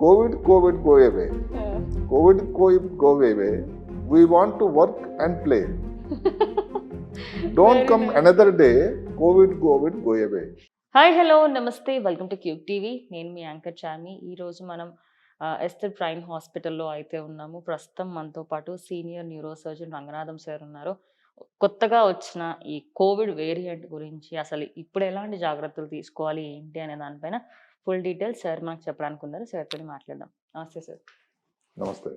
COVID, COVID, go away. COVID, COVID, go away. We want to work and play. Don't Very come nice. another day. COVID, COVID, go away. Hi hello నమస్తే welcome to cube TV నేను మీ anchor Charmi ఈ రోజు మనం ఆ, Esther prime హాస్పిటల్లో అయితే ఉన్నాము ప్రస్తుతం మనతో పాటు senior neuro surgeon Ranganatham sir ఉన్నారు కొత్తగా వచ్చిన ఈ కోవిడ్ వేరియంట్ గురించి అసలు ఇప్పుడు ఎలాంటి జాగ్రత్తలు తీసుకోవాలి ఏంటి అనే దానిపైన ఫుల్ డీటెయిల్స్ సార్ మనకు చెప్పడానికి ఉన్నారు సార్ తోటి మాట్లాడదాం. నమస్తే సార్. నమస్తే.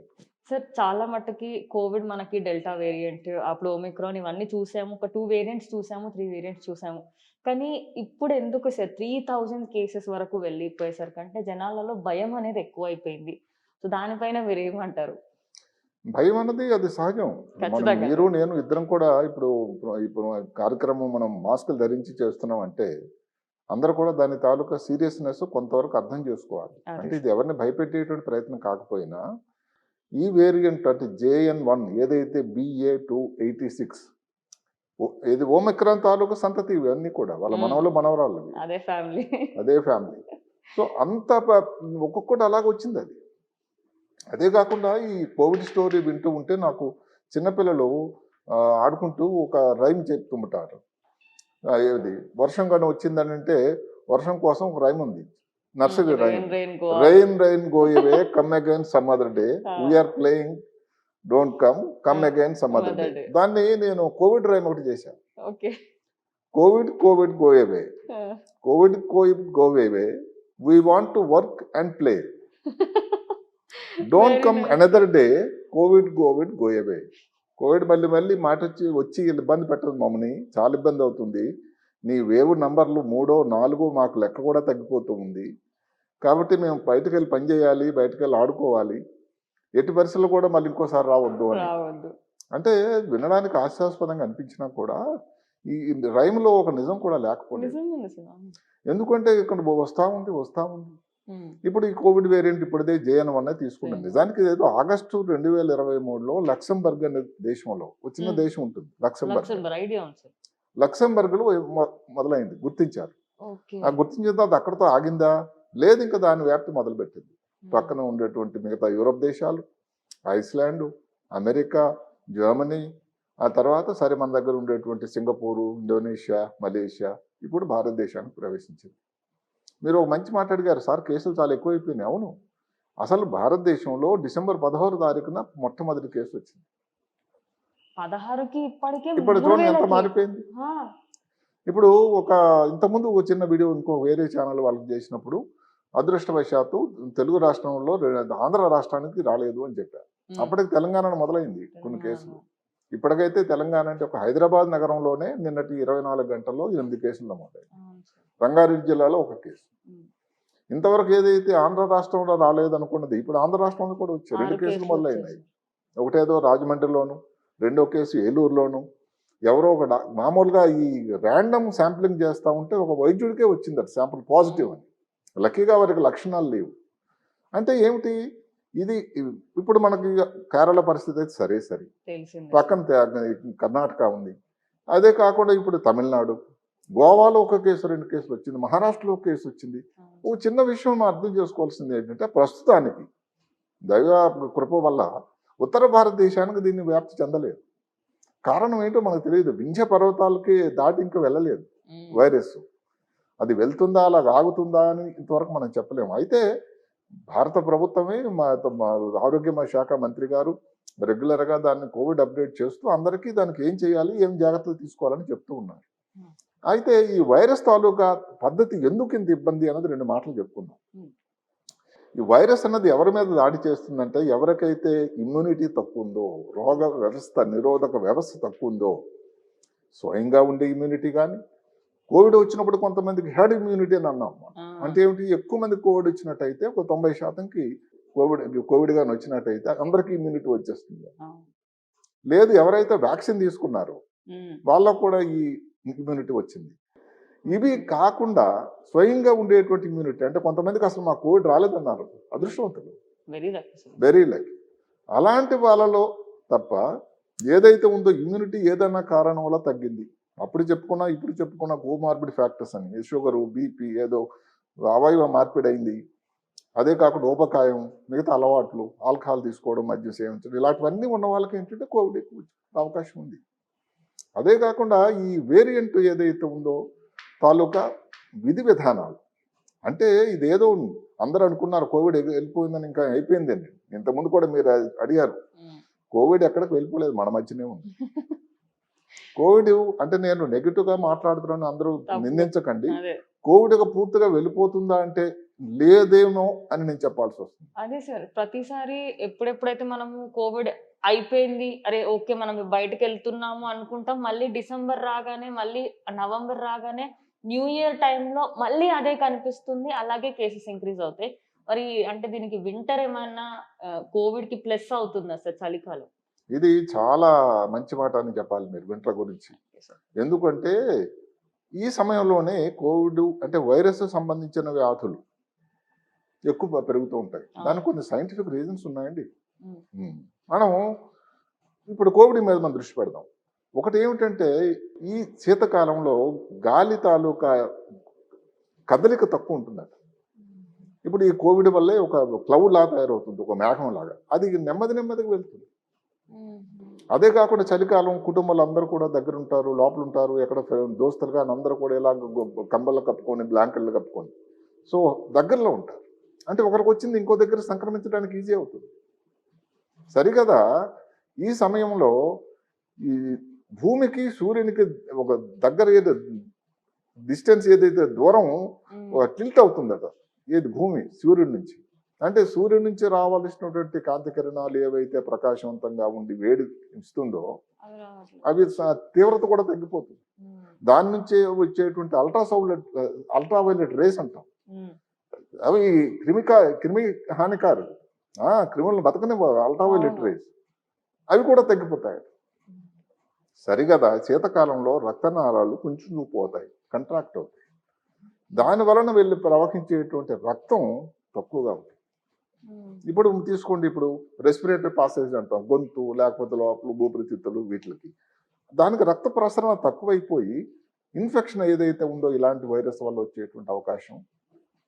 సార్ చాలా మట్టుకి కోవిడ్ మనకి డెల్టా వేరియంట్ అప్పుడు ఒమిక్రాన్ ఇవన్నీ చూసాము. ఒక టూ వేరియంట్స్ చూసాము త్రీ వేరియంట్స్ చూసాము. కానీ ఇప్పుడు ఎందుకు సార్? త్రీ థౌజండ్ కేసెస్ వరకు వెళ్ళిపోయేసరికి అంటే జనాలలో భయం అనేది ఎక్కువ అయిపోయింది సో దానిపైన మీరు ఏమంటారు? భయం అన్నది అది సహజం. మీరు నేను ఇద్దరం కూడా ఇప్పుడు ఇప్పుడు కార్యక్రమం మనం మాస్కులు ధరించి చేస్తున్నాం అంటే అందరూ కూడా దాని తాలూకా సీరియస్నెస్ కొంతవరకు అర్థం చేసుకోవాలి. అంటే ఇది ఎవరిని భయపెట్టేటువంటి ప్రయత్నం కాకపోయినా ఈ వేరియంట్ అంటే జేఎన్ వన్ ఏదైతే బిఏ టూ ఎయిటీ సిక్స్ ఇది ఓమిక్రాన్ తాలూకా సంతతి ఇవన్నీ కూడా వాళ్ళ. మనవలు మనవరాళ్ళు ఇవి. అదే ఫ్యామిలీ అదే ఫ్యామిలీ సో అంత ఒక్కొక్కటి అలాగ వచ్చింది అది అదే కాకుండా ఈ కోవిడ్ స్టోరీ వింటూ ఉంటే నాకు చిన్నపిల్లలు ఆడుకుంటూ ఒక రైమ్ చెప్తుంటారు ఏది వర్షం కానీ వచ్చిందని అంటే వర్షం కోసం ఒక రైమ్ ఉంది. Nursery rhyme rain rain rain go away. Come again some other day. We are playing don't come come again some other day. దాన్ని నేను కోవిడ్ రైమ్ ఒకటి చేశాను covid covid go away. Covid covid go away. We want to work and play don't come another day covid covid go away. Covid మళ్ళీ మళ్ళీ మాట వచ్చి వచ్చి ఇబ్బంది పెట్టదు మమ్మల్ని. చాలా ఇబ్బంది అవుతుంది. నీ వేవు నంబర్లు మూడో నాలుగో మాకు లెక్క కూడా తగ్గిపోతూ ఉంది. కాబట్టి మేము బయటకు వెళ్ళి పని చేయాలి బయటకు వెళ్ళి ఆడుకోవాలి. ఎట్టి పరిస్థితుల్లో కూడా మళ్ళీ ఇంకోసారి రావద్దు అని. అంటే వినడానికి హాస్యాస్పదంగా అనిపించినా కూడా ఈ రైమ్లో ఒక నిజం కూడా సార్ ఎందుకంటే ఇక్కడ వస్తా ఉంది వస్తా ఉంది. ఇప్పుడు ఈ కోవిడ్ వేరియంట్ ఇప్పుడుదే జేఎన్ వన్ Hmm. నిజానికి ఏదో ఆగస్టు రెండు వేల ఇరవై మూడులో లక్సంబర్గ్ అనే దేశంలో Hmm. దేశం ఉంటుంది లక్సంబర్గ్. లక్సెంబర్గ్లో మొదలైంది గుర్తించారు. ఆ గుర్తించిన తర్వాత అక్కడతో ఆగిందా? లేదు ఇంకా దాని వ్యాప్తి మొదలుపెట్టింది. పక్కన ఉండేటువంటి మిగతా యూరోప్ దేశాలు ఐస్లాండ్ అమెరికా జర్మనీ ఆ తర్వాత సరే మన దగ్గర ఉండేటువంటి సింగపూరు ఇండోనేషియా మలేషియా ఇప్పుడు భారతదేశానికి ప్రవేశించింది. మీరు ఒక మంచి మాట అడిగారు సార్ కేసులు చాలా ఎక్కువైపోయినాయి. అవును. అసలు భారతదేశంలో డిసెంబర్ పదహారు తారీఖున మొట్టమొదటి కేసు వచ్చింది. పదహారుకి ఇప్పటికే ఇప్పుడు చూడండి ఎంత. మారిపోయింది. ఇప్పుడు ఒక ఇంతకుముందు ఒక చిన్న వీడియో ఇంకో వేరే ఛానల్ వాళ్ళకి చేసినప్పుడు అదృష్టవశాత్తు తెలుగు రాష్ట్రంలో ఆంధ్ర రాష్ట్రానికి రాలేదు అని చెప్పారు. అప్పటికి తెలంగాణ మొదలైంది కొన్ని. కేసులు. ఇప్పటికైతే తెలంగాణ అంటే ఒక హైదరాబాద్ నగరంలోనే నిన్నటి ఇరవై నాలుగు గంటల్లో ఎనిమిది కేసులు నమోదాయి అవును సార్. రంగారెడ్డి జిల్లాలో ఒక కేసు. ఇంతవరకు ఏదైతే ఆంధ్ర రాష్ట్రంలో రాలేదు అనుకున్నది ఇప్పుడు ఆంధ్ర రాష్ట్రంలో కూడా వచ్చాయి. రెండు కేసులు మొదలైనాయి. ఒకటేదో రాజమండ్రిలోను రెండో కేసు ఏలూరులోను. ఎవరో ఒక మామూలుగా ఈ ర్యాండమ్ శాంప్లింగ్ చేస్తూ ఉంటే ఒక వైద్యుడికే వచ్చింది అది శాంపుల్ పాజిటివ్ అని. లక్కీగా వారికి లక్షణాలు లేవు. అంటే ఏమిటి? ఇది ఇప్పుడు మనకి కేరళ పరిస్థితి అయితే సరే సరే. పక్కన కర్ణాటక ఉంది. అదే కాకుండా ఇప్పుడు తమిళనాడు గోవాలో ఒక కేసు రెండు కేసులు వచ్చింది మహారాష్ట్రలో ఒక కేసు వచ్చింది. ఒక చిన్న విషయం మనం అర్థం చేసుకోవాల్సింది ఏంటంటే ప్రస్తుతానికి దైవ కృప వల్ల ఉత్తర భారతదేశానికి దీన్ని వ్యాప్తి చెందలేదు. కారణం ఏంటో మనకు తెలియదు. వింధ్య పర్వతాలకి దాటి ఇంకా వెళ్ళలేదు వైరస్. అది వెళ్తుందా అలా ఆగుతుందా అని ఇంతవరకు మనం చెప్పలేము. అయితే భారత ప్రభుత్వమే మా ఆరోగ్య శాఖ మంత్రి గారు రెగ్యులర్గా దాన్ని కోవిడ్ అప్డేట్ చేస్తూ అందరికీ దానికి ఏం చేయాలి ఏం జాగ్రత్తలు తీసుకోవాలని చెప్తూ ఉన్నారు. అయితే ఈ వైరస్ తాలూకా పద్ధతి ఎందుకు ఇంత ఇబ్బంది అన్నది రెండు మాటలు చెప్పుకుందాం. ఈ వైరస్ అన్నది ఎవరి మీద దాడి చేస్తుందంటే ఎవరికైతే ఇమ్యూనిటీ తక్కువ ఉందో రోగ వ్యవస్థ నిరోధక వ్యవస్థ తక్కువ ఉందో స్వయంగా ఉండే ఇమ్యూనిటీ కానీ కోవిడ్ వచ్చినప్పుడు కొంతమందికి హెడ్ ఇమ్యూనిటీ అని అన్నాం అంటే ఏమిటి? ఎక్కువ మంది కోవిడ్ వచ్చినట్టయితే ఒక తొంభై శాతంకి కోవిడ్ కోవిడ్ కానీ వచ్చినట్టయితే అందరికీ ఇమ్యూనిటీ వచ్చేస్తుంది. లేదు ఎవరైతే వ్యాక్సిన్ తీసుకున్నారో వాళ్ళకు కూడా ఈ ఇమ్యూనిటీ వచ్చింది. ఇవి కాకుండా స్వయంగా ఉండేటువంటి ఇమ్యూనిటీ అంటే కొంతమందికి అసలు మా కోవిడ్ రాలేదన్నారు. అదృష్టవంతులు. వెరీ లైక్ అలాంటి వాళ్ళలో తప్ప ఏదైతే ఉందో ఇమ్యూనిటీ ఏదైనా కారణం వల్ల తగ్గింది. అప్పుడు చెప్పుకున్నా ఇప్పుడు చెప్పుకున్న కోమార్బిడ్ ఫ్యాక్టర్స్ అని. షుగరు బీపీ ఏదో అవయవ మార్పిడి అయింది అదే కాకుండా ఊబకాయం మిగతా అలవాట్లు ఆల్కహాల్ తీసుకోవడం మద్యం సేవించడం ఇలాంటివన్నీ ఉన్న వాళ్ళకి ఏంటంటే కోవిడ్ ఎక్కువ అవకాశం ఉంది. అదే కాకుండా ఈ వేరియంట్ ఏదైతే ఉందో తాలూకా విధి విధానాలు. అంటే ఇదేదో అందరూ అనుకున్నారు కోవిడ్ వెళ్ళిపోయిందని ఇంకా అయిపోయిందండి ఇంతకుముందు కూడా మీరు అడిగారు. కోవిడ్ ఎక్కడికి వెళ్ళిపోలేదు మన మధ్యనే ఉంది. కోవిడ్ అంటే నేను నెగిటివ్గా మాట్లాడుతున్నాను అందరూ. నిందించకండి. అదే కోవిడ్ పూర్తిగా వెళ్ళిపోతుందా అంటే లేదేమో అని నేను చెప్పాల్సి వస్తుంది. అదే సార్ ప్రతిసారి ఎప్పుడెప్పుడైతే మనము కోవిడ్ అయిపోయింది అరే ఓకే మనం బయటకు వెళ్తున్నాము అనుకుంటాం మళ్ళీ డిసెంబర్ రాగానే మళ్ళీ నవంబర్ రాగానే న్యూ ఇయర్ టైంలో మళ్ళీ అదే కనిపిస్తుంది అలాగే కేసెస్ ఇంక్రీజ్ అవుతాయి. మరి అంటే దీనికి వింటర్ ఏమైనా కోవిడ్కి ప్లస్ అవుతుందా సార్ చలికాలం? ఇది చాలా మంచి మాట అని చెప్పాలి మీరు వింటర్ గురించి. ఎందుకంటే ఈ సమయంలోనే కోవిడ్ అంటే వైరస్ సంబంధించిన వ్యాధులు ఎక్కువ పెరుగుతూ ఉంటాయి. దానికి కొన్ని సైంటిఫిక్ రీజన్స్ ఉన్నాయండి. మనం ఇప్పుడు కోవిడ్ మీద మనం దృష్టి పెడదాం. ఒకటి ఏమిటంటే ఈ శీతకాలంలో గాలి తాలూకా కదలిక తక్కువ ఉంటుందట. ఇప్పుడు ఈ కోవిడ్ వల్లే ఒక క్లౌడ్ లాగా తయారవుతుంది ఒక మేఘం లాగా. అది నెమ్మది నెమ్మదిగా వెళ్తుంది. అదే కాకుండా చలికాలం కుటుంబాలు అందరూ కూడా దగ్గర ఉంటారు లోపల ఉంటారు ఎక్కడ ఫ్రె- దోస్తులుగా అందరూ కూడా ఇలా కంబళ్ళు కప్పుకొని బ్లాంకెట్లు కప్పుకొని. సో దగ్గరలో ఉంటారు. అంటే ఒకరికి వచ్చింది ఇంకో దగ్గర సంక్రమించడానికి ఈజీ అవుతుంది. సరికదా ఈ సమయంలో ఈ భూమికి సూర్యునికి ఒక దగ్గర ఏదో డిస్టెన్స్ ఏదైతే దూరం. టిల్ట్ అవుతుందట. ఏది భూమి సూర్యుడి నుంచి. అంటే సూర్యుడి నుంచి రావాల్సినటువంటి కాంతి కిరణాలు ఏవైతే ప్రకాశవంతంగా ఉండి వేడి ఇస్తుందో. అవి తీవ్రత కూడా తగ్గిపోతుంది. దాని నుంచే వచ్చేటువంటి అల్ట్రాసౌలెట్ అల్ట్రావైలెట్ రేస్ అంటాం. అవి క్రిమికా క్రిమి హానికారులు ఆ, క్రిములను బతకనివ్వవు అల్ట్రావైలెట్. రేస్ అవి కూడా తగ్గిపోతాయి సరిగదా శీతకాలంలో రక్తనాళాలు కొంచెం పోతాయి కంట్రాక్ట్ అవుతాయి దాని వలన వెళ్ళి ప్రవహించేటువంటి రక్తం తక్కువగా ఉంటుంది. ఇప్పుడు తీసుకోండి ఇప్పుడు రెస్పిరేటరీ పాసేజ్ అంటాం గొంతు లేకపోతే లోపల ఊపిరితిత్తులు వీటికి. దానికి రక్త ప్రసరణ తక్కువైపోయి ఇన్ఫెక్షన్ ఏదైతే ఉందో ఇలాంటి వైరస్ వల్ల వచ్చేటువంటి అవకాశం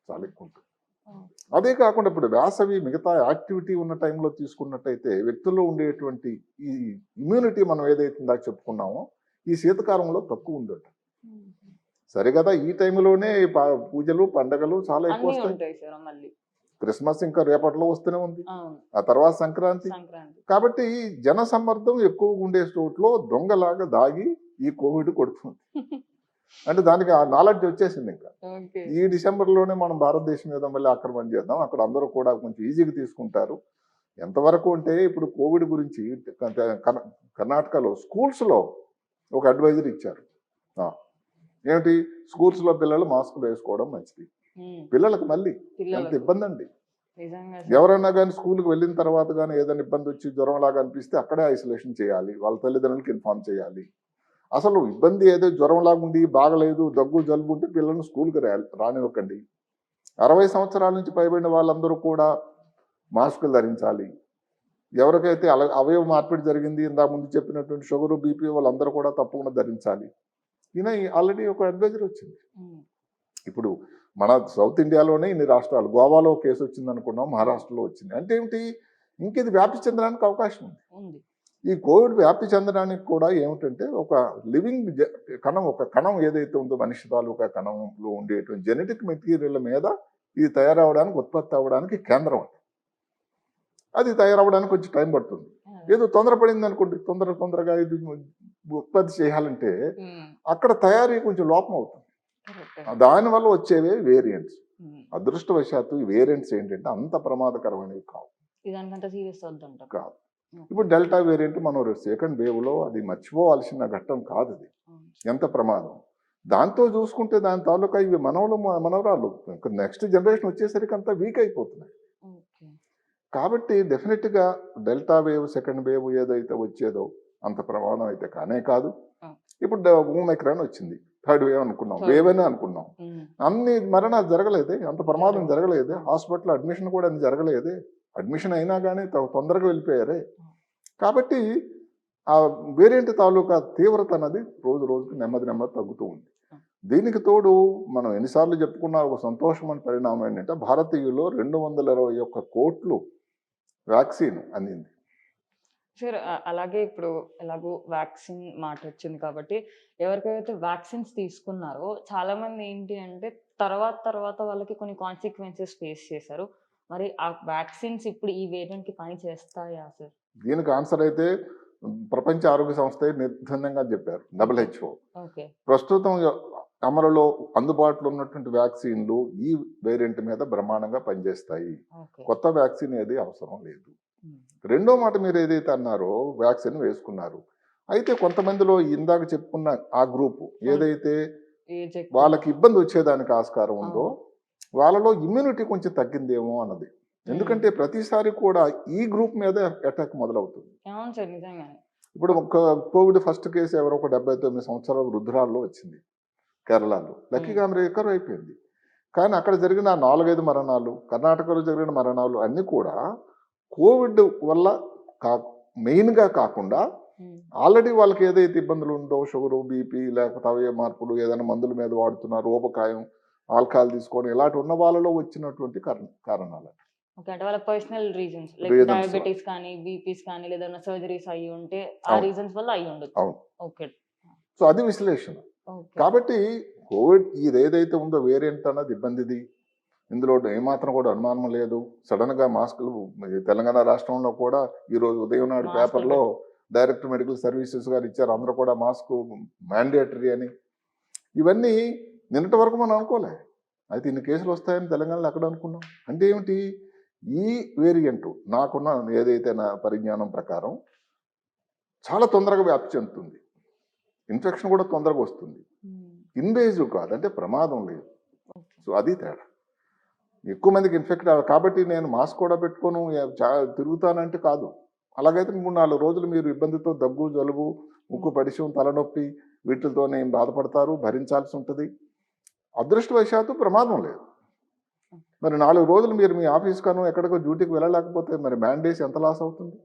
చాలా ఎక్కువ ఉంటుంది. Oh. అదే కాకుండా ఇప్పుడు వేసవి మిగతా యాక్టివిటీ ఉన్న టైంలో తీసుకున్నట్టయితే వ్యక్తుల్లో ఉండేటువంటి ఈ ఇమ్యూనిటీ మనం ఏదైతే ఇందాక చెప్పుకున్నామో ఈ శీతకాలంలో తక్కువ ఉందట. ఉమ్. సరే కదా ఈ టైంలోనే పూజలు పండగలు చాలా ఎక్కువ వస్తాయి. క్రిస్మస్ ఇంకా రేపట్లో వస్తూనే ఉంది. ఆ తర్వాత సంక్రాంతి. కాబట్టి జన సమ్మర్దం ఎక్కువగా ఉండే చోట్లో దొంగలాగా దాగి ఈ కోవిడ్ కొడుతుంది. అంటే దానికి ఆ నాలెడ్జ్ వచ్చేసింది ఇంకా. ఈ డిసెంబర్లోనే మనం భారతదేశం మీద మళ్ళీ ఆక్రమణ చేద్దాం. అక్కడ అందరూ కూడా కొంచెం ఈజీగా తీసుకుంటారు. ఎంతవరకు అంటే ఇప్పుడు కోవిడ్ గురించి కర్ణ- కర్ణ- కర్ణాటకలో స్కూల్స్లో ఒక అడ్వైజర్ ఇచ్చారు. ఏమిటి? స్కూల్స్లో పిల్లలు మాస్కులు వేసుకోవడం మంచిది. పిల్లలకు మళ్ళీ ఎంత పిల్లలకు. ఇబ్బంది అండి ఎవరైనా కానీ స్కూల్కి వెళ్ళిన తర్వాత కానీ ఏదైనా ఇబ్బంది వచ్చి జ్వరం లాగా అనిపిస్తే అక్కడే ఐసోలేషన్ చేయాలి వాళ్ళ తల్లిదండ్రులకి ఇన్ఫార్మ్ చేయాలి. అసలు ఇబ్బంది ఏదో జ్వరం లాగా ఉండి బాగలేదు దగ్గు జలుబు ఉంటే పిల్లల్ని స్కూల్కి రానివ్వకండి. అరవై సంవత్సరాల నుంచి పైబడిన వాళ్ళందరూ కూడా మాస్కులు ధరించాలి. ఎవరికైతే అల అవయవ మార్పిడి జరిగింది ఇందా ముందు చెప్పినటువంటి షుగరు బీపీ వాళ్ళందరూ కూడా తప్పకుండా ధరించాలి. ఈయన ఆల్రెడీ ఒక అడ్వైజర్ వచ్చింది. ఇప్పుడు మన సౌత్ ఇండియాలోనే ఇన్ని రాష్ట్రాలు గోవాలో కేసు వచ్చింది అనుకున్నాం మహారాష్ట్రలో వచ్చింది. అంటే ఏమిటి? ఇంక ఇది వ్యాప్తి చెందడానికి అవకాశం ఉంది. ఈ కోవిడ్ వ్యాప్తి చెందడానికి కూడా ఏమిటంటే ఒక లివింగ్ కణం ఒక కణం ఏదైతే ఉందో మనిషి తాలూకా కణంలో ఉండేటువంటి జెనెటిక్ మెటీరియల్ మీద ఇది తయారవడానికి ఉత్పత్తి అవ్వడానికి కేంద్రం అది. అది తయారవడానికి కొంచెం టైం పడుతుంది. ఏదో తొందరపడింది అనుకోండి తొందర తొందరగా ఇది ఉత్పత్తి చేయాలంటే. అక్కడ తయారీ కొంచెం లోపం అవుతుంది. దానివల్ల వచ్చేవే వేరియంట్స్. అదృష్టవశాత్తు ఈ వేరియంట్స్ ఏంటంటే అంత ప్రమాదకరమైనవి కావు. కాదు. ఇప్పుడు డెల్టా వేరియంట్ మనం సెకండ్ వేవ్లో అది మర్చిపోవాల్సిన ఘట్టం కాదు అది. ఎంత ప్రమాదం? దాంతో చూసుకుంటే దాని తాలూకా ఇవి మనవలు మనవరాలు నెక్స్ట్ జనరేషన్ వచ్చేసరికి అంతా వీక్ అయిపోతున్నాయి. కాబట్టి డెఫినెట్గా డెల్టా వేవ్ సెకండ్ వేవ్ ఏదైతే వచ్చేదో అంత ప్రమాదం అయితే కానే కాదు. ఇప్పుడు ఓమైక్రాన్ వచ్చింది. థర్డ్ వేవ్ అనుకున్నాం. వేవ్ అనే అనుకున్నాం. అన్ని మరణాలు జరగలేదే అంత ప్రమాదం జరగలేదు. హాస్పిటల్ అడ్మిషన్ కూడా అన్ని జరగలేదే. అడ్మిషన్ అయినా కానీ తొందరగా వెళ్ళిపోయారే. కాబట్టి ఆ వేరియంట్ తాలూకా తీవ్రత అన్నది రోజు రోజుకి నెమ్మది నెమ్మది తగ్గుతూ ఉంది. దీనికి తోడు మనం ఎన్నిసార్లు చెప్పుకున్న ఒక సంతోషమైన పరిణామం ఏంటంటే భారతీయులు రెండు వందల ఇరవై ఒక్క కోట్లు వ్యాక్సిన్ అందింది. సార్ అలాగే ఇప్పుడు ఎలాగో వ్యాక్సిన్ మాట వచ్చింది కాబట్టి ఎవరికైతే వ్యాక్సిన్స్ తీసుకున్నారో చాలా మంది ఏంటి అంటే తర్వాత తర్వాత వాళ్ళకి కొన్ని కాన్సిక్వెన్సెస్ ఫేస్ చేశారు. మరి ఆ వ్యాక్సిన్స్ ఇప్పుడు ఈ వేరియంట్కి పని చేస్తాయా సార్? దీనికి ఆన్సర్ అయితే ప్రపంచ ఆరోగ్య సంస్థ నిర్బంధంగా చెప్పారు డబ్ల్యూహెచ్ఓ ఓకే. ప్రస్తుతం అమలులో అందుబాటులో ఉన్నటువంటి వ్యాక్సిన్లు ఈ వేరియంట్ మీద బ్రహ్మాండంగా పనిచేస్తాయి. కొత్త వ్యాక్సిన్ ఏది అవసరం లేదు. రెండో మాట మీరు ఏదైతే అన్నారో వ్యాక్సిన్ వేసుకున్నారు. అయితే కొంతమందిలో ఇందాక చెప్పుకున్న ఆ గ్రూప్ ఏదైతే వాళ్ళకి ఇబ్బంది వచ్చేదానికి ఆస్కారం ఉందో వాళ్ళలో ఇమ్యూనిటీ కొంచెం తగ్గిందేమో అన్నది. ఎందుకంటే ప్రతిసారి కూడా ఈ గ్రూప్ మీద అటాక్ మొదలవుతుంది. ఇప్పుడు ఒక కోవిడ్ ఫస్ట్ కేసు ఎవరో ఒక డెబ్బై తొమ్మిది సంవత్సరాల వృద్ధురాల్లో వచ్చింది కేరళలో. లక్కీగా ఆమె రికవర్ అయిపోయింది. కానీ అక్కడ జరిగిన నాలుగైదు మరణాలు కర్ణాటకలో జరిగిన మరణాలు అన్నీ కూడా కోవిడ్ వల్ల కా మెయిన్గా కాకుండా ఆల్రెడీ వాళ్ళకి ఏదైతే ఇబ్బందులు ఉందో షుగరు బీపీ లేకపోతే అవయవ మార్పులు ఏదైనా మందుల మీద వాడుతున్నారు రూపకాయం ఆల్కహాల్ తీసుకోవడం ఇలాంటి ఉన్న వాళ్ళలో వచ్చినటువంటి కారణ కారణాలు. ఓకే. అంటే వాళ్ళ personal reasons like Reasons. Diabetes కానీ బీపీస్ కానీ లేదా సర్జరీస్ అయ్యి ఉంటే ఆ. రీజన్స్ వల్ల అయ్యి. ఓకే. సో అది విశ్లేషణ. కాబట్టి కోవిడ్ ఇది ఏదైతే ఉందో వేరియంట్ అన్నది ఇబ్బందిది. ఇందులో ఏమాత్రం కూడా అనుమానం లేదు. సడన్గా మాస్కులు తెలంగాణ రాష్ట్రంలో కూడా ఈ రోజు ఉదయం నాడు పేపర్లో డైరెక్టర్ మెడికల్ సర్వీసెస్ గారు ఇచ్చారు. అందరూ కూడా మాస్క్ మ్యాండేటరీ అని. ఇవన్నీ నిన్నటి వరకు మనం అనుకోలే. అయితే ఇన్ని కేసులు వస్తాయని తెలంగాణలో ఎక్కడ అనుకున్నాం? అంటే ఏమిటి? ఈ వేరియంట్ నాకున్న ఏదైతే నా పరిజ్ఞానం ప్రకారం చాలా తొందరగా వ్యాప్తి చెందుతుంది. ఇన్ఫెక్షన్ కూడా తొందరగా వస్తుంది. ఇన్వేజివ్ కాదు. అంటే ప్రమాదం లేదు. సో అది తేడా. ఎక్కువ మందికి ఇన్ఫెక్ట్ కాబట్టి నేను మాస్క్ కూడా పెట్టుకోను తిరుగుతానంటే కాదు. అలాగైతే మూడు నాలుగు రోజులు మీరు ఇబ్బందితో దగ్గు జలుబు ముక్కు పడిశం తలనొప్పి వీటితోనే బాధపడతారు భరించాల్సి ఉంటుంది. అదృష్టవశాత్తు ప్రమాదం లేదు. మరి నాలుగు రోజులు మీరు మీ ఆఫీస్ కను ఎక్కడికో డ్యూటీకి వెళ్ళలేకపోతే మరి మ్యాండేస్ ఎంత లాస్ అవుతుంది?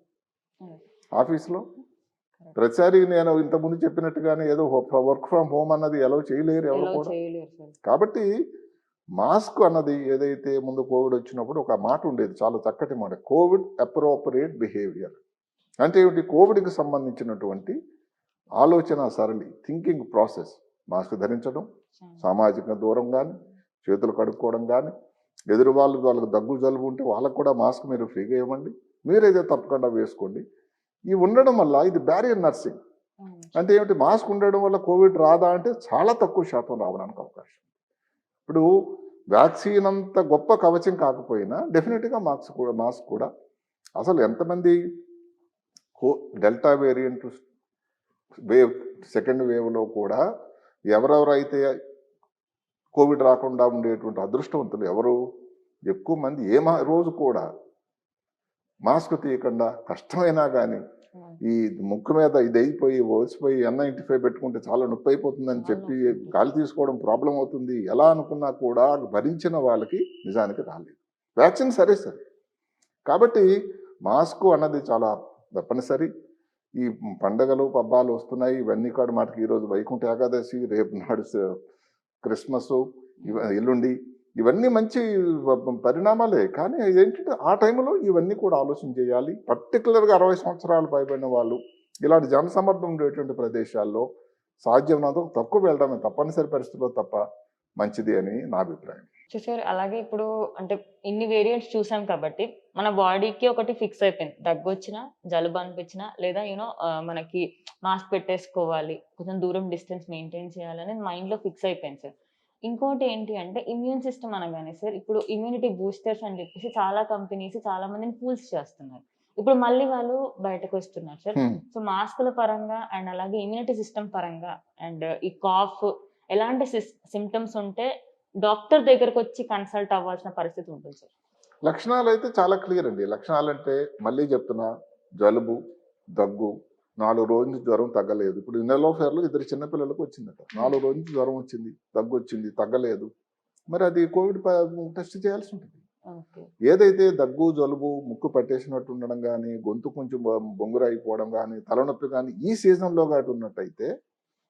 ఆఫీస్లో? ప్రతిసారి నేను ఇంతకుముందు చెప్పినట్టుగానే ఏదో వర్క్ ఫ్రమ్ హోమ్ అన్నది ఎలా చేయలేరు ఎవరు కూడా. కాబట్టి మాస్క్ అన్నది ఏదైతే ముందు కోవిడ్ వచ్చినప్పుడు ఒక మాట ఉండేది చాలా చక్కటి మాట కోవిడ్ అప్రోపరియేట్ బిహేవియర్. అంటే ఏమిటి? కోవిడ్కి సంబంధించినటువంటి ఆలోచన సరళి థింకింగ్ ప్రాసెస్. మాస్క్ ధరించడం సామాజిక దూరం కానీ చేతులు కడుక్కోవడం కానీ ఎదురు వాళ్ళు వాళ్ళకి దగ్గు జలుబు ఉంటే వాళ్ళకు కూడా మాస్క్ మీరు ఫ్రీగా ఇవ్వండి. మీరైతే తప్పకుండా వేసుకోండి. ఇవి ఉండడం వల్ల ఇది బ్యారియర్ నర్సింగ్ అంటే ఏమిటి? మాస్క్ ఉండడం వల్ల కోవిడ్ రాదా అంటే చాలా తక్కువ శాతం రావడానికి అవకాశం. ఇప్పుడు వ్యాక్సిన్ అంత గొప్ప కవచం కాకపోయినా డెఫినెట్గా మాస్క్ కూడా మాస్క్ కూడా. అసలు ఎంతమంది co delta variant wave second వేవ్లో కూడా ఎవరెవరైతే కోవిడ్ రాకుండా ఉండేటువంటి అదృష్టవంతులు ఎవరు? ఎక్కువ మంది ఏ మా రోజు కూడా మాస్క్ తీయకుండా కష్టమైనా కానీ ఈ ముక్కు మీద ఇది అయిపోయి ఓసిపోయి ఎన్ నైంటీ ఫైవ్ పెట్టుకుంటే చాలా నొప్పి అయిపోతుందని చెప్పి. గాలి తీసుకోవడం ప్రాబ్లం అవుతుంది. ఎలా అనుకున్నా కూడా భరించిన వాళ్ళకి నిజానికి రాలేదు. వ్యాక్సిన్ సరే సరే. కాబట్టి మాస్క్ అన్నది చాలా తప్పనిసరి. ఈ పండగలు పబ్బాలు వస్తున్నాయి. ఇవన్నీ కూడా మాటకి ఈరోజు వైకుంఠ ఏకాదశి రేపు నాడు క్రిస్మస్ ఇవ ఎల్లుండి ఇవన్నీ మంచి పరిణామాలే. కానీ ఏంటంటే ఆ టైంలో ఇవన్నీ కూడా ఆలోచన చేయాలి. పర్టికులర్గా అరవై సంవత్సరాలు పైబడిన వాళ్ళు ఇలాంటి జనసమర్థం ఉండేటువంటి ప్రదేశాల్లో సాధ్యమైనంత తక్కువ వెళ్ళడమే తప్పనిసరి పరిస్థితుల్లో తప్ప మంచిది అని నా అభిప్రాయం. చూసారు అలాగే ఇప్పుడు అంటే ఇన్ని వేరియంట్స్ చూసాం కాబట్టి మన బాడీకి ఒకటి ఫిక్స్ అయిపోయింది. దగ్గు వచ్చినా జలుబు అనిపించినా లేదా యూనో మనకి మాస్క్ పెట్టేసుకోవాలి కొంచెం దూరం డిస్టెన్స్ మెయింటైన్ చేయాలని మైండ్లో ఫిక్స్ అయిపోయింది సార్. ఇంకోటి ఏంటి అంటే ఇమ్యూన్ సిస్టమ్ అనగానే సార్ ఇప్పుడు ఇమ్యూనిటీ బూస్టర్స్ అని చెప్పేసి చాలా కంపెనీస్ చాలా మందిని ఫూల్స్ చేస్తున్నారు. ఇప్పుడు మళ్ళీ వాళ్ళు బయటకు వస్తున్నారు సార్. సో మాస్కుల పరంగా అండ్ అలాగే ఇమ్యూనిటీ సిస్టమ్ పరంగా అండ్ ఈ కాఫ్ ఎలాంటి సిమ్టమ్స్ ఉంటే డాక్టర్ దగ్గరకు వచ్చి కన్సల్ట్ అవ్వాల్సిన పరిస్థితి ఉంటుంది సార్ లక్షణాలు అయితే చాలా క్లియర్ అండి. లక్షణాలు అంటే మళ్ళీ చెప్తున్నా జలుబు దగ్గు నాలుగు రోజుల నుంచి జ్వరం తగ్గలేదు. ఇప్పుడు నెలోఫేర్లో ఇద్దరు చిన్నపిల్లలకు వచ్చిందట. నాలుగు రోజుల నుంచి జ్వరం వచ్చింది దగ్గు వచ్చింది తగ్గలేదు. మరి అది కోవిడ్ టెస్ట్ చేయాల్సి ఉంటుంది. ఏదైతే దగ్గు జలుబు ముక్కు పట్టేసినట్టు ఉండడం కానీ గొంతు కొంచెం బొంగురు అయిపోవడం కానీ తలనొప్పి కానీ ఈ సీజన్లో కాబట్టి ఉన్నట్టయితే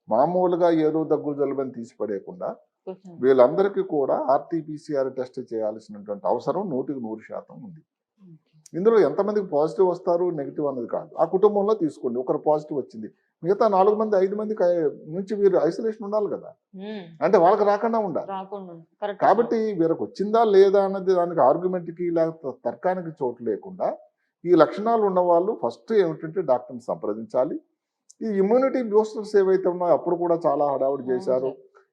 మామూలుగా ఏదో దగ్గు జలుబని తీసి పడేయకుండా కూర్చోండి. వీళ్ళందరికీ కూడా ఆర్టీపీసీఆర్ టెస్ట్ చేయాల్సినటువంటి అవసరం నూటికి నూరు శాతం ఉంది. ఇందులో ఎంతమందికి పాజిటివ్ వస్తారు నెగిటివ్ అనేది కాదు. ఆ కుటుంబంలో తీసుకోండి. ఒకరు పాజిటివ్ వచ్చింది. మిగతా నాలుగు మంది ఐదు మంది నుంచి వీరు ఐసోలేషన్ ఉండాలి కదా. అంటే వాళ్ళకి రాకుండా ఉండాలి. కాబట్టి వీరికి వచ్చిందా లేదా అన్నది దానికి ఆర్గ్యుమెంట్కి లేకపోతే తర్కానికి చోటు లేకుండా ఈ లక్షణాలు ఉన్న వాళ్ళు ఫస్ట్ ఏమిటంటే డాక్టర్ని సంప్రదించాలి. ఈ ఇమ్యూనిటీ బూస్టర్స్ ఏవైతే ఉన్నాయో అప్పుడు కూడా చాలా హడావుడి చేశారు.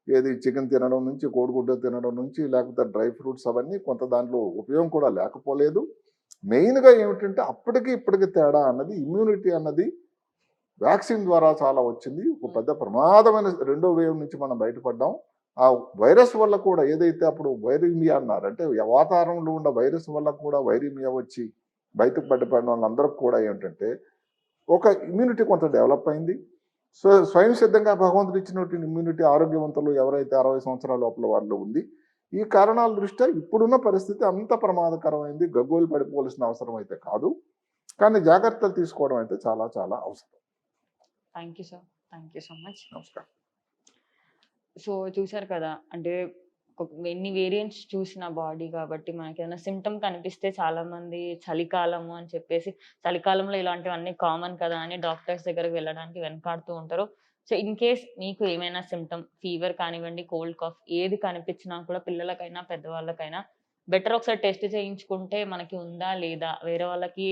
ఏది చికెన్ తినడం నుంచి కోడిగుడ్డ తినడం నుంచి లేకపోతే డ్రై ఫ్రూట్స్ అవన్నీ కొంత దాంట్లో ఉపయోగం కూడా లేకపోలేదు. మెయిన్గా ఏమిటంటే అప్పటికి ఇప్పటికి తేడా అన్నది ఇమ్యూనిటీ అన్నది వ్యాక్సిన్ ద్వారా చాలా వచ్చింది. ఒక పెద్ద ప్రమాదమైన రెండో వేవ్ నుంచి మనం బయటపడ్డాం. ఆ వైరస్ వల్ల కూడా ఏదైతే అప్పుడు వైరీమియా అన్నారు అంటే వాతావరణంలో ఉన్న వైరస్ వల్ల కూడా వైరీమియా వచ్చి బయటకు పడిపోయిన వాళ్ళందరికీ కూడా ఏంటంటే ఒక ఇమ్యూనిటీ కొంత డెవలప్ అయింది. సో స్వయం సిద్ధంగా భగవంతుడు ఇచ్చినటువంటి ఇమ్యూనిటీ ఆరోగ్యవంతులు ఎవరైతే అరవై సంవత్సరాల లోపల వాళ్ళు ఉంది ఈ కారణాల దృష్ట్యా ఇప్పుడున్న పరిస్థితి అంత ప్రమాదకరమైంది. గగ్గోలు పడిపోవలసిన అవసరం అయితే కాదు. కానీ జాగ్రత్తలు తీసుకోవడం అయితే చాలా చాలా అవసరం. Thank you sir thank you so much నమస్కారం. సో చూశారు కదా అంటే ఎన్ని వేరియంట్స్ చూసిన బాడీ కాబట్టి మనకి ఏదైనా సిమ్టమ్ కనిపిస్తే చాలా మంది చలికాలము అని చెప్పేసి చలికాలంలో ఇలాంటివన్నీ కామన్ కదా అని డాక్టర్స్ దగ్గరికి వెళ్ళడానికి వెనకాడుతూ ఉంటారు. సో ఇన్ కేస్ మీకు ఏమైనా సిమ్టమ్ ఫీవర్ కానివ్వండి కోల్డ్ కాఫ్ ఏది కనిపించినా కూడా పిల్లలకైనా పెద్దవాళ్ళకైనా బెటర్ ఒకసారి టెస్ట్ చేయించుకుంటే మనకి ఉందా లేదా? వేరే వాళ్ళకి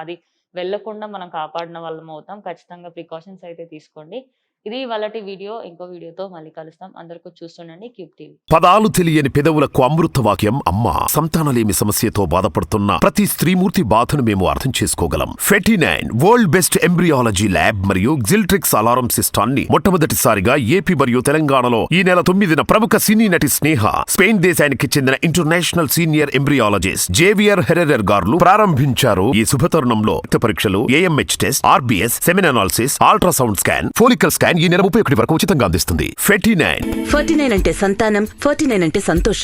అది వెళ్ళకుండా మనం కాపాడిన వాళ్ళం అవుతాం. ఖచ్చితంగా ప్రికాషన్స్ అయితే తీసుకోండి. ఇది వాళ్ళటి వీడియో. ఇంకో వీడియోతో మళ్ళీ కలుస్తాం. అందరికీ చూస్తుండండి క్యూబ్ టీవీ. పదాలు తెలియని పెదవులకు అమృత వాక్యం అమ్మ. సంతానలేమి సమస్యతో బాధపడుతున్న ప్రతి స్త్రీమూర్తి బాధను మేము అర్థం చేసుకోగలం. ఫెటినైన్ వరల్డ్ బెస్ట్ ఎంబ్రియాలజీ ల్యాబ్ మరియు జిల్ట్రిక్స్ అలారం సిస్టాన్ని మొట్టమొదటిసారిగా ఏపీ మరియు తెలంగాణలో ఈ నెల తొమ్మిదిన ప్రముఖ సినీ నటి స్నేహ స్పెయిన్ దేశానికి చెందిన international senior embryologist Javier Herrera గారు ప్రారంభించారు. ఈ శుభతరుణంలో రక్త పరీక్షలు AMH test RBS semen analysis ultrasound scan follicle scan ఈ నెల ముప్పై ఒకటి వరకు ఉచితంగా అందిస్తుంది. ఫెటినైన్ ఫార్టీ నైన్ అంటే సంతానం ఫార్టీ నైన్ అంటే సంతోషం.